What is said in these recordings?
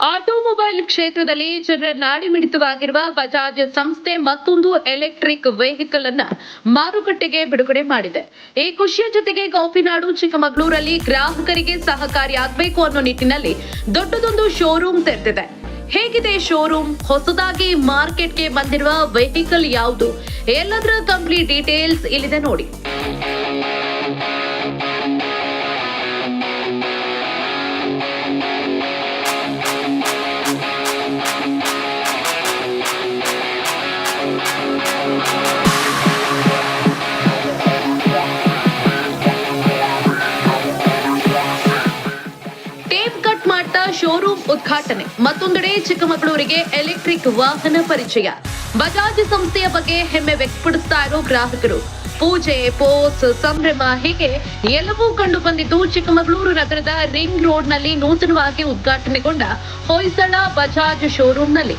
Automobile ಕ್ಷೇತ್ರದಲ್ಲಿ ಜನರ ನಾಡಿಮಿಡಿತವಾಗಿರುವ ಬಜಾಜ್ ಸಂಸ್ಥೆ ಮತ್ತೊಂದು ಎಲೆಕ್ಟ್ರಿಕ್ ವೆಹಿಕಲ್ ಅನ್ನ ಮಾರುಕಟ್ಟೆಗೆ ಬಿಡುಗಡೆ ಮಾಡಿದೆ. ಈ ಖುಷಿಯ ಜೊತೆಗೆ ಗೋಪಿನಾಡು, ಚಿಕ್ಕಮಗಳೂರಲ್ಲಿ ಗ್ರಾಹಕರಿಗೆ ಸಹಕಾರಿಯಾಗಬೇಕು ಅನ್ನೋ ನಿಟ್ಟಿನಲ್ಲಿ ದೊಡ್ಡದೊಂದು ಶೋರೂಮ್ ತೆರೆದಿದೆ. ಹೇಗಿದೆ ಶೋರೂಮ್ ಹೊಸದಾಗಿ ಮಾರ್ಕೆಟ್ಗೆ ಬಂದಿರುವ ವೆಹಿಕಲ್ ಯಾವುದು? ಎಲ್ಲದರ ಕಂಪ್ಲೀಟ್ ಡೀಟೇಲ್ಸ್ ಇಲ್ಲಿದೆ ನೋಡಿ. ಶೋರೂಮ್ ಉದ್ಘಾಟನೆ. ಮತ್ತೊಂದೆಡೆ ಚಿಕ್ಕಮಗಳೂರಿಗೆ ಎಲೆಕ್ಟ್ರಿಕ್ ವಾಹನ ಪರಿಚಯ. ಬಜಾಜ್ ಸಂಸ್ಥೆಯ ಬಗ್ಗೆ ಹೆಮ್ಮೆ ವ್ಯಕ್ತಪಡಿಸ್ತಾ ಇರೋ ಗ್ರಾಹಕರು. ಪೂಜೆ, ಪೋಸ್, ಸಂಭ್ರಮ ಹೀಗೆ ಎಲ್ಲವೂ ಕಂಡು ಬಂದಿದ್ದು ಚಿಕ್ಕಮಗಳೂರು ನಗರದ ರಿಂಗ್ ರೋಡ್ನಲ್ಲಿ ನೂತನವಾಗಿ ಉದ್ಘಾಟನೆಗೊಂಡ ಹೊಯ್ಸಳ ಬಜಾಜ್ ಶೋರೂಮ್ನಲ್ಲಿ.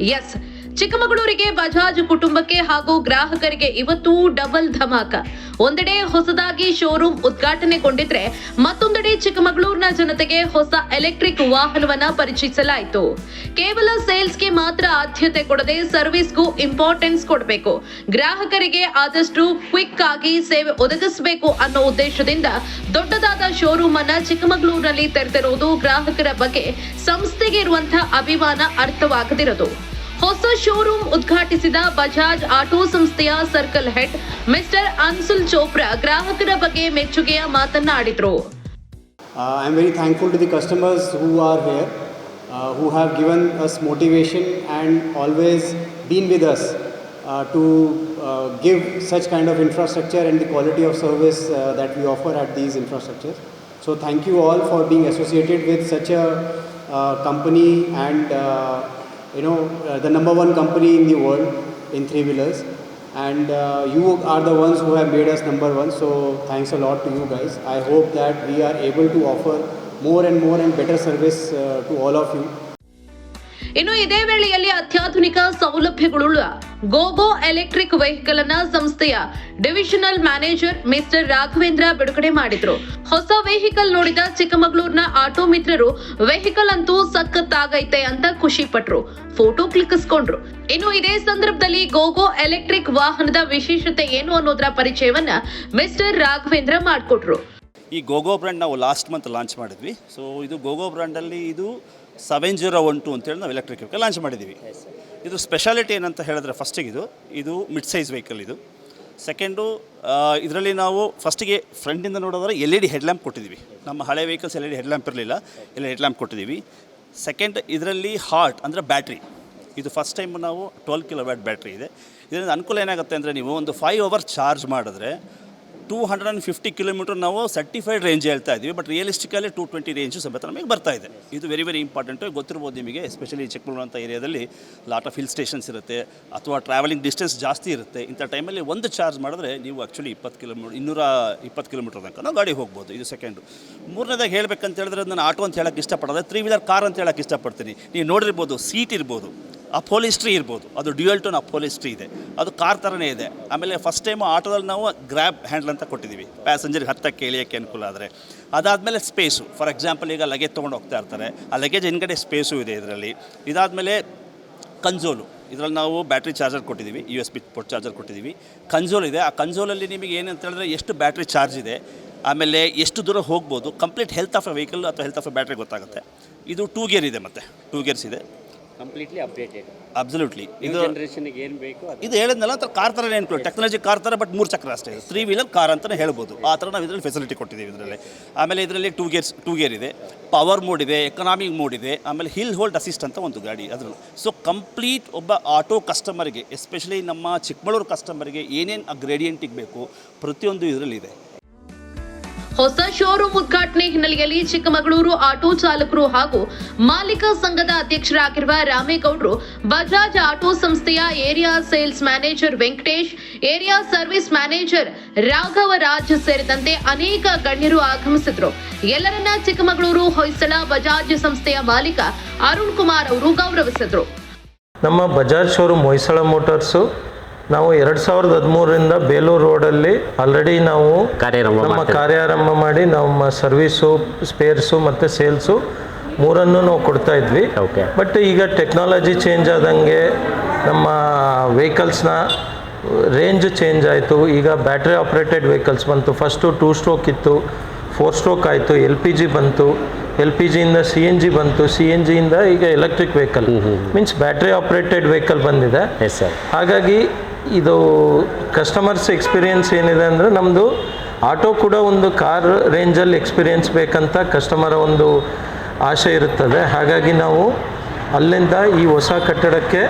ಎಸ್ ಚಿಕ್ಕಮಗಳೂರಿಗೆ ಬಜಾಜ್ ಕುಟುಂಬಕ್ಕೆ ಹಾಗೂ ಗ್ರಾಹಕರಿಗೆ ಇವತ್ತು ಡಬಲ್ ಧಮಾಕ. ಒಂದೆಡೆ ಹೊಸದಾಗಿ ಶೋರೂಮ್ ಉದ್ಘಾಟನೆಗೊಂಡಿದ್ರೆ ಮತ್ತೊಂದೆಡೆ ಚಿಕ್ಕಮಗಳೂರಿನ ಜನತೆಗೆ ಹೊಸ ಎಲೆಕ್ಟ್ರಿಕ್ ವಾಹನವನ್ನ ಪರಿಚಯಿಸಲಾಯಿತು. ಕೇವಲ ಸೇಲ್ಸ್ಗೆ ಮಾತ್ರ ಆದ್ಯತೆ ಕೊಡದೆ ಸರ್ವಿಸ್ಗೂ ಇಂಪಾರ್ಟೆನ್ಸ್ ಕೊಡಬೇಕು. ಗ್ರಾಹಕರಿಗೆ ಆದಷ್ಟು ಕ್ವಿಕ್ ಆಗಿ ಸೇವೆ ಒದಗಿಸಬೇಕು ಅನ್ನೋ ಉದ್ದೇಶದಿಂದ ದೊಡ್ಡದಾದ ಶೋರೂಮ್ ಅನ್ನ ಚಿಕ್ಕಮಗಳೂರಿನಲ್ಲಿ ತೆರೆದಿರುವುದು ಗ್ರಾಹಕರ ಬಗ್ಗೆ ಸಂಸ್ಥೆಗೆ ಇರುವಂತಹ ಅಭಿಮಾನ ಅರ್ಥವಾಗದಿರೋದು. ಹೊಸ ಶೋರೂಮ್ ಉದ್ಘಾಟಿಸಿದ ಬಜಾಜ್ ಆಟೋ ಸಂಸ್ಥೆಯ circle head mister Anshul Chopra ಗ್ರಾಹಕರ ಬಗ್ಗೆ ಮೆಚ್ಚುಗೆಯ ಮಾತನ್ನಾಡಿದ್ರು Uh, I'm very thankful to the customers who are here, uh, who have given us motivation and always been with us uh, to uh, give such kind of infrastructure and the quality of service uh, that we offer at these infrastructures. So thank you all for being associated with you know uh, the number one company in the world in three wheelers and uh, you are the ones who have made us number one. So thanks a lot to you guys. I hope that we are able to offer more and more and better service uh, to all of you ಇನ್ನು ಇದೇ ವೇಳೆಯಲ್ಲಿ ಅತ್ಯಾಧುನಿಕ ಸೌಲಭ್ಯಗಳುಳ್ಳ ಗೋಗೋ electric vehicle ಅನ್ನ ಸಂಸ್ಥೆಯ divisional manager mister Raghavendra ಬಿಡುಗಡೆ ಮಾಡಿದ್ರು. ಹೊಸ vehicle ನೋಡಿದ ಚಿಕ್ಕಮಗಳೂರಿನ ಆಟೋ ಮಿತ್ರರು, ವೆಹಿಕಲ್ ಅಂತೂ ಸಖತ್ತಾಗೈತೆ ಅಂತ ಖುಷಿ ಪಟ್ರು ಫೋಟೋ ಕ್ಲಿಕ್ಕಿಸ್ಕೊಂಡ್ರು. ಇನ್ನು ಇದೇ ಸಂದರ್ಭದಲ್ಲಿ ಗೋಗೋ ಎಲೆಕ್ಟ್ರಿಕ್ ವಾಹನದ ವಿಶೇಷತೆ ಏನು ಅನ್ನೋದರ ಪರಿಚಯವನ್ನ ಮಿಸ್ಟರ್ ರಾಘವೇಂದ್ರ ಮಾಡಿಕೊಟ್ರು. ಈ ಗೋಗೋ ಬ್ರ್ಯಾಂಡ್ ನಾವು ಲಾಸ್ಟ್ ಮಂತ್ ಲಾಂಚ್ ಮಾಡಿದ್ವಿ. ಸೊ ಇದು ಗೋಗೋ ಬ್ರ್ಯಾಂಡಲ್ಲಿ ಇದು ಸೆವೆನ್ ಜೀರೋ ಒನ್ ಟು ಅಂತೇಳಿ ನಾವು ಎಲೆಕ್ಟ್ರಿಕ್ ವೆಹಿಕಲ್ ಲಾಂಚ್ ಮಾಡಿದ್ದೀವಿ. ಇದು ಸ್ಪೆಷಾಲಿಟಿ ಏನಂತ ಹೇಳಿದ್ರೆ ಫಸ್ಟಿಗೆ ಇದು ಇದು ಮಿಡ್ ಸೈಜ್ ವೆಹಿಕಲ್ ಇದು ಸೆಕೆಂಡು ಇದರಲ್ಲಿ ನಾವು ಫಸ್ಟಿಗೆ ಫ್ರಂಟಿಂದ ನೋಡೋದ್ರೆ ಎಲ್ ಇ ಡಿ ಹೆಡ್ಲ್ಯಾಂಪ್ ಕೊಟ್ಟಿದ್ದೀವಿ. ನಮ್ಮ ಹಳೆ vehicles L E D headlamp ಇರಲಿಲ್ಲ ಎಲ್ಲ ಹೆಡ್ಲ್ಯಾಂಪ್ ಕೊಟ್ಟಿದ್ದೀವಿ. ಸೆಕೆಂಡ್ ಇದರಲ್ಲಿ ಹಾರ್ಟ್ ಅಂದರೆ ಬ್ಯಾಟ್ರಿ ಇದು ಫಸ್ಟ್ ಟೈಮ್ ನಾವು ಟ್ವೆಲ್ ಕಿಲೋ ವ್ಯಾಟ್ ಬ್ಯಾಟ್ರಿ ಇದೆ. ಇದರಿಂದ ಅನುಕೂಲ ಏನಾಗುತ್ತೆ ಅಂದರೆ ನೀವು ಒಂದು ಫೈವ್ ಅವರ್ ಚಾರ್ಜ್ ಮಾಡಿದ್ರೆ two hundred and fifty kilometre ನಾವು ಸರ್ಟಿಫೈಡ್ ರೇಂಜ್ ಹೇಳ್ತಾ ಇದ್ದೀವಿ but realistically two twenty range ಸಮೇತ ನಮಗೆ ಬರ್ತಾ ಇದೆ. ಇದು ವೆರಿ ವೆರಿ ಇಂಪಾರ್ಟೆಂಟು ಗೊತ್ತಿರ್ಬೋದು ನಿಮಗೆ ಎಸ್ಪೆಷಲಿ ಚಿಕ್ಕಮಗಳೂರು ಅಂತ ಏರಿಯಾದಲ್ಲಿ ಲಾಟ್ ಆಫ್ ಹಿಲ್ ಸ್ಟೇಷನ್ಸ್ ಇರುತ್ತೆ, ಅಥವಾ ಟ್ರಾವೆಲಿಂಗ್ ಡಿಸ್ಟೆನ್ಸ್ ಜಾಸ್ತಿ ಇರುತ್ತೆ. ಇಂಥ ಟೈಮಲ್ಲಿ ಒಂದು ಚಾರ್ಜ್ ಮಾಡಿದ್ರೆ ನೀವು ಆ್ಯಕ್ಚುಲಿ ಇಪ್ಪತ್ತು ಕಿಲೋಮೀಟರ್ ಇನ್ನೂರ ಇಪ್ಪತ್ತು ಕಿಲೋಮೀಟರ್ ತನಕ ನಾವು ಗಾಡಿ ಹೋಗ್ಬೋದು. ಇದು ಸೆಕೆಂಡು ಮೂರನೇದಾಗಿ ಹೇಳಬೇಕಂತ ಹೇಳಿದ್ರೆ, ನಾನು ಆಟೋ ಅಂತ ಹೇಳೋಕ್ಕೆ ಇಷ್ಟಪಡೋದು ತ್ರೀ ವೀಲರ್ ಕಾರ್ ಅಂತ ಹೇಳೋಕ್ಕೆ ಇಷ್ಟಪಡ್ತೀನಿ. ನೀವು ನೋಡಿರ್ಬೋದು ಸೀಟ್ ಇರ್ಬೋದು. ಅಪೋಲಿಸ್ಟ್ರಿ ಇರ್ಬೋದು. ಅದು ಡ್ಯೂಯಲ್ ಟೋನ್ ಅಪೋಲಿಸ್ಟ್ರಿ ಇದೆ. ಅದು ಕಾರ್ ಥರನೇ ಇದೆ. ಆಮೇಲೆ ಫಸ್ಟ್ ಟೈಮ್ ಆಟೋದಲ್ಲಿ ನಾವು ಗ್ರ್ಯಾಬ್ ಹ್ಯಾಂಡ್ಲ್ ಅಂತ ಕೊಟ್ಟಿದ್ದೀವಿ. ಪ್ಯಾಸೆಂಜರ್ಗೆ ಹತ್ತಕ್ಕೆ ಇಳಿಯೋಕ್ಕೆ ಅನುಕೂಲ ಆದರೆ. ಅದಾದಮೇಲೆ ಸ್ಪೇಸು ಫಾರ್ ಎಕ್ಸಾಂಪಲ್ ಈಗ ಲಗೇಜ್ ತೊಗೊಂಡು ಹೋಗ್ತಾ ಇರ್ತಾರೆ. ಆ ಲಗೇಜ್ ಹಿಂದ್ಗಡೆ ಸ್ಪೇಸು ಇದೆ ಇದರಲ್ಲಿ. ಇದಾದಮೇಲೆ ಕನ್ಸೋಲು ಇದರಲ್ಲಿ ನಾವು ಬ್ಯಾಟ್ರಿ ಚಾರ್ಜರ್ ಕೊಟ್ಟಿದ್ದೀವಿ. U S B port charger ಕೊಟ್ಟಿದ್ದೀವಿ. ಕನ್ಸೋಲ್ ಇದೆ. ಆ ಕನ್ಸೋಲಲ್ಲಿ ನಿಮಗೆ ಏನಂತ ಹೇಳಿದ್ರೆ ಎಷ್ಟು ಬ್ಯಾಟ್ರಿ ಚಾರ್ಜ್ ಇದೆ. ಆಮೇಲೆ ಎಷ್ಟು ದೂರ ಹೋಗ್ಬೋದು. Complete health of a vehicle ಅಥವಾ ಹೆಲ್ತ್ ಆಫ್ ಎ ಬ್ಯಾಟ್ರಿ ಗೊತ್ತಾಗುತ್ತೆ. ಇದು ಟೂ ಗೇರ್ ಇದೆ ಮತ್ತೆ. ಟೂ ಗೇರ್ಸ್ ಇದೆ. ಕಂಪ್ಲೀಟ್ಲಿ ಅಪ್ಡೇಟೆಡ್ ಅಬ್ಸಲ್ಯೂಟ್ಲಿ ಇದು ಜನ್ರೇಷನ್ಗೆ ಏನು ಬೇಕು ಇದು ಹೇಳಿದ್ನಲ್ಲ ಕಾರ್ ಥರ ಏನು ಟೆಕ್ನಾಲಜಿ ಕಾರ್ ಥರ ಬಟ್ ಮೂರು ಚಕ್ರ ಅಷ್ಟೇ. ತ್ರೀ ವೀಲರ್ ಕಾರ್ ಅಂತಲೇ ಹೇಳ್ಬೋದು. ಆ ಥರ ನಾವು ಇದರಲ್ಲಿ ಫೆಸಿಲಿಟಿ ಕೊಟ್ಟಿದ್ದೀವಿ ಇದರಲ್ಲಿ. ಆಮೇಲೆ ಇದರಲ್ಲಿ ಟೂ ಗೇರ್ಸ್ ಟೂ ಗೇರ್ ಇದೆ. ಪವರ್ ಮೋಡ್ ಇದೆ ಎಕನಾಮಿಕ್ ಮೋಡ್ ಇದೆ. ಆಮೇಲೆ ಹಿಲ್ ಹೋಲ್ಡ್ ಅಸಿಸ್ಟ್ ಅಂತ ಒಂದು ಗಾಡಿ ಅದರಲ್ಲಿ. ಸೊ ಕಂಪ್ಲೀಟ್ ಒಬ್ಬ ಆಟೋ ಕಸ್ಟಮರ್ಗೆ ಎಸ್ಪೆಷಲಿ ನಮ್ಮ ಚಿಕ್ಕಮಗಳೂರು ಕಸ್ಟಮರ್ಗೆ ಏನೇನು ಆ ಗ್ರೇಡಿಯಂಟಿಗೆ ಬೇಕು ಪ್ರತಿಯೊಂದು ಇದರಲ್ಲಿದೆ. ಹೊಸ ಶೋರೂಮ್ ಉದ್ಘಾಟನೆ ಹಿನ್ನೆಲೆಯಲ್ಲಿ ಚಿಕ್ಕಮಗಳೂರು ಆಟೋ ಚಾಲಕರು ಹಾಗೂ ಮಾಲೀಕ ಸಂಘದ ಅಧ್ಯಕ್ಷರಾಗಿರುವ ರಾಮೇಗೌಡರು, ಬಜಾಜ್ ಆಟೋ ಸಂಸ್ಥೆಯ area sales manager Venkatesh, area service manager Raghavaraj ಸೇರಿದಂತೆ ಅನೇಕ ಗಣ್ಯರು ಆಗಮಿಸಿದ್ರು ಎಲ್ಲರನ್ನ ಚಿಕ್ಕಮಗಳೂರು ಹೊಯ್ಸಳ ಬಜಾಜ್ ಸಂಸ್ಥೆಯ ಮಾಲೀಕ ಅರುಣ್ ಕುಮಾರ್ ಅವರು ಗೌರವಿಸಿದ್ರು. ನಮ್ಮ ಬಜಾಜ್ ಶೋರೂಮ್ ಹೊಯ್ಸಳ ಮೋಟಾರ್ಸು ನಾವು ಎರಡು ಸಾವಿರದ ಹದಿಮೂರರಿಂದ ಬೇಲೂರು ರೋಡಲ್ಲಿ ಆಲ್ರೆಡಿ ನಾವು ನಮ್ಮ ಕಾರ್ಯಾರಂಭ ಮಾಡಿ ನಮ್ಮ ಸರ್ವೀಸು ಸ್ಪೇರ್ಸು ಮತ್ತು ಸೇಲ್ಸು ಮೂರನ್ನು ನಾವು ಕೊಡ್ತಾ ಇದ್ವಿ. ಬಟ್ ಈಗ ಟೆಕ್ನಾಲಜಿ ಚೇಂಜ್ ಆದಂಗೆ ನಮ್ಮ ವೆಹಿಕಲ್ಸ್ನ ರೇಂಜ್ ಚೇಂಜ್ ಆಯಿತು. ಈಗ ಬ್ಯಾಟ್ರಿ ಆಪ್ರೇಟೆಡ್ ವೆಹಿಕಲ್ಸ್ ಬಂತು. ಫಸ್ಟು ಟೂ ಸ್ಟ್ರೋಕ್ ಇತ್ತು ಫೋರ್ ಸ್ಟ್ರೋಕ್ ಆಯಿತು ಎಲ್ ಪಿ ಜಿ ಬಂತು. ಎಲ್ ಪಿ ಜಿಯಿಂದ ಸಿ ಎನ್ ಜಿ ಬಂತು. ಸಿ ಎನ್ ಜಿಯಿಂದ ಈಗ electric vehicle means battery operated vehicle ಬಂದಿದೆ. ಎಸ್ ಸರ್ ಹಾಗಾಗಿ ಇದು ಕಸ್ಟಮರ್ಸ್ ಎಕ್ಸ್ಪೀರಿಯೆನ್ಸ್ ಏನಿದೆ ಅಂದರೆ ನಮ್ಮದು ಆಟೋ ಕೂಡ ಒಂದು ಕಾರ್ ರೇಂಜಲ್ಲಿ ಎಕ್ಸ್ಪೀರಿಯೆನ್ಸ್ ಬೇಕಂತ ಕಸ್ಟಮರ ಒಂದು ಆಸೆ ಇರುತ್ತದೆ. ಹಾಗಾಗಿ ನಾವು ಅಲ್ಲಿಂದ ಈ ಹೊಸ ಕಟ್ಟಡಕ್ಕೆ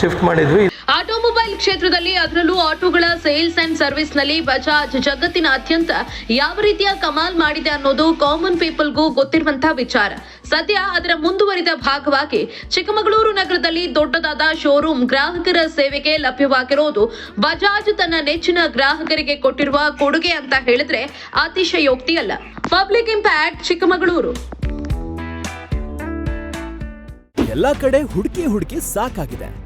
ಶಿಫ್ಟ್ ಮಾಡಿದ್ವಿ. ಆಟೋಮೊಬೈಲ್ ಕ್ಷೇತ್ರದಲ್ಲಿ ಅದರಲ್ಲೂ ಆಟೋಗಳ ಸೇಲ್ಸ್ ಅಂಡ್ ಸರ್ವಿಸ್ನಲ್ಲಿ ಬಜಾಜ್ ಜಗತ್ತಿನಾದ್ಯಂತ ಯಾವ ರೀತಿಯ ಕಮಾಲ್ ಮಾಡಿದೆ ಅನ್ನೋದು ಕಾಮನ್ ಪೀಪಲ್ಗೂ ಗೊತ್ತಿರುವಂತಹ ವಿಚಾರ. ಸದ್ಯ ಅದರ ಮುಂದುವರಿದ ಭಾಗವಾಗಿ ಚಿಕ್ಕಮಗಳೂರು ನಗರದಲ್ಲಿ ದೊಡ್ಡದಾದ ಶೋರೂಮ್ ಗ್ರಾಹಕರ ಸೇವೆಗೆ ಲಭ್ಯವಾಗಿರೋದು ಬಜಾಜ್ ತನ್ನ ನೆಚ್ಚಿನ ಗ್ರಾಹಕರಿಗೆ ಕೊಟ್ಟಿರುವ ಕೊಡುಗೆ ಅಂತ ಹೇಳಿದ್ರೆ ಅತಿಶಯೋಕ್ತಿಯಲ್ಲ. Public impact Chikkamagaluru. ಎಲ್ಲಾ ಕಡೆ ಹುಡುಕಿ ಹುಡುಕಿ ಸಾಕಾಗಿದೆ.